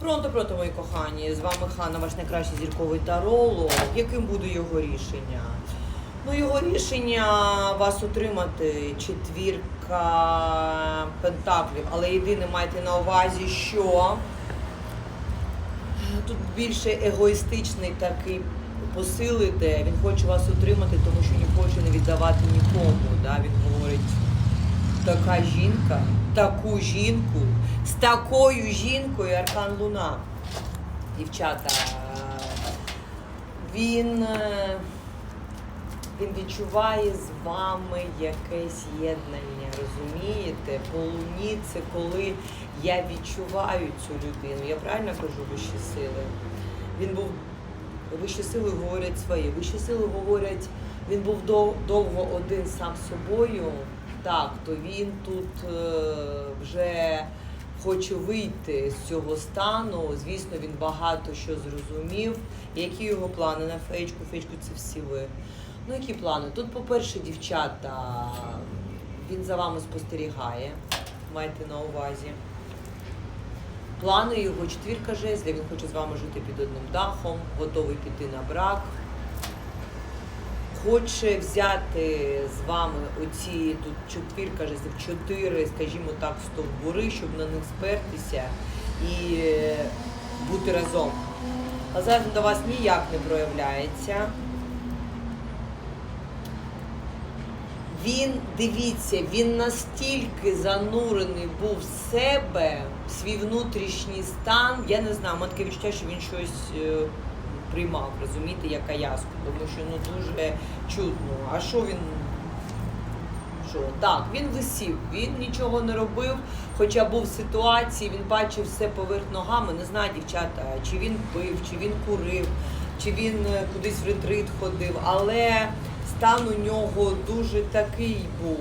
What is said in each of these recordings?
Пронто, пронто, мої кохані. З вами Хана, ваш найкращий зірковий таролог. Яким буде його рішення? Ну, його рішення вас отримати четвірка пентаклів, але єдине майте на увазі, що тут більше егоїстичний такий посил іде. Він хоче вас отримати, тому що не хоче не віддавати нікому. Да? Така жінка, таку жінку, з такою жінкою Аркан Луна. Дівчата, він, е, він відчуває з вами якесь єднання, розумієте? По луні це коли я відчуваю цю людину. Я правильно кажу вищі сили? Він був вищі сили говорять своє. Вищі сили говорять, він був дов- довго один сам собою. Так, то він тут е, вже хоче вийти з цього стану. Звісно, він багато що зрозумів. Які його плани на фейчку? Фейчку це всі ви. Ну, які плани? Тут, по-перше, дівчата, він за вами спостерігає. Майте на увазі. Плани його четвірка жезлів, він хоче з вами жити під одним дахом, готовий піти на брак. Хоче взяти з вами оці тут четвірка жезлів, чотири, скажімо так, стовбури, щоб на них спертися і е, бути разом. А до вас ніяк не проявляється. Він, дивіться, він настільки занурений був в себе, в свій внутрішній стан. Я не знаю, таке відчуття, що він щось е, приймав, розумієте, як аяску, тому що ну дуже чутно. А що він? Що? Так, він висів, він нічого не робив, хоча був в ситуації, він бачив все поверх ногами. Не знаю, дівчата, чи він пив, чи він курив, чи він е, кудись в ретрит ходив, але стан у нього дуже такий був.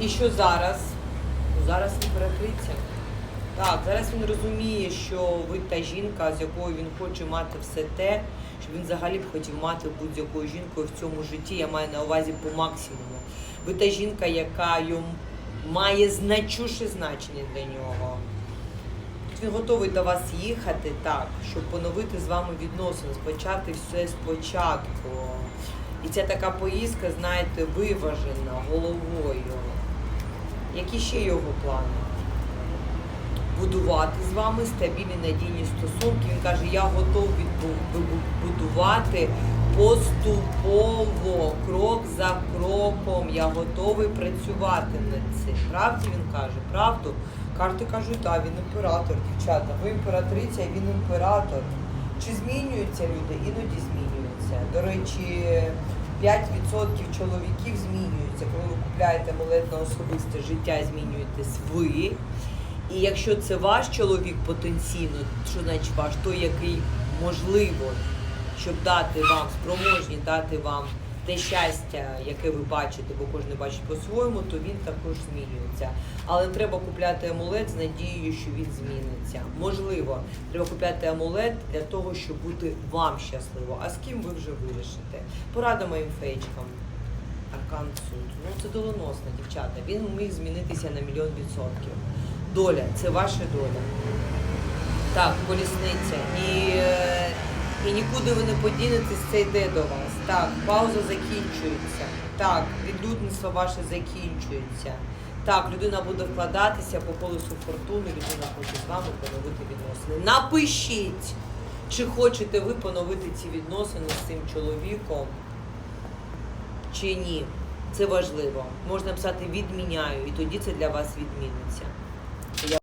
І що зараз? Зараз імператриця. Так, зараз він розуміє, що ви та жінка, з якою він хоче мати все те, що він взагалі б хотів мати будь-якою жінкою в цьому житті. Я маю на увазі по максимуму. Ви та жінка, яка йому має значуше значення для нього. Він готовий до вас їхати так, щоб поновити з вами відносини, почати все спочатку. І ця така поїздка, знаєте, виважена головою. Які ще його плани? Будувати з вами стабільні надійні стосунки. Він каже, я готов відбу- вибу- будувати поступово, крок за кроком. Я готовий працювати над цим. Правді він каже, правду. Карти кажуть, так, він імператор, дівчата. Ви імператриця, він імператор. Чи змінюються люди? Іноді змінюються. До речі, 5% чоловіків змінюються. Коли ви купляєте на особисте життя, змінюєтесь ви. І якщо це ваш чоловік потенційно, що значить ваш, той, який можливо, щоб дати вам, спроможні дати вам те щастя, яке ви бачите, бо кожен бачить по-своєму, то він також змінюється. Але треба купляти амулет з надією, що він зміниться. Можливо, треба купляти амулет для того, щоб бути вам щасливо. А з ким ви вже вирішите? Порада моїм фейчкам. Аркан суд. Ну це доленосно, дівчата. Він міг змінитися на мільйон відсотків. Доля, це ваша доля. Так, колісниця. І, е, і нікуди ви не подінетесь, це йде до вас. Так, пауза закінчується. Так, відлюдництво ваше закінчується. Так, людина буде вкладатися по колесу фортуни, людина хоче з вами поновити відносини. Напишіть, чи хочете ви поновити ці відносини з цим чоловіком, чи ні. Це важливо. Можна писати відміняю, і тоді це для вас відміниться.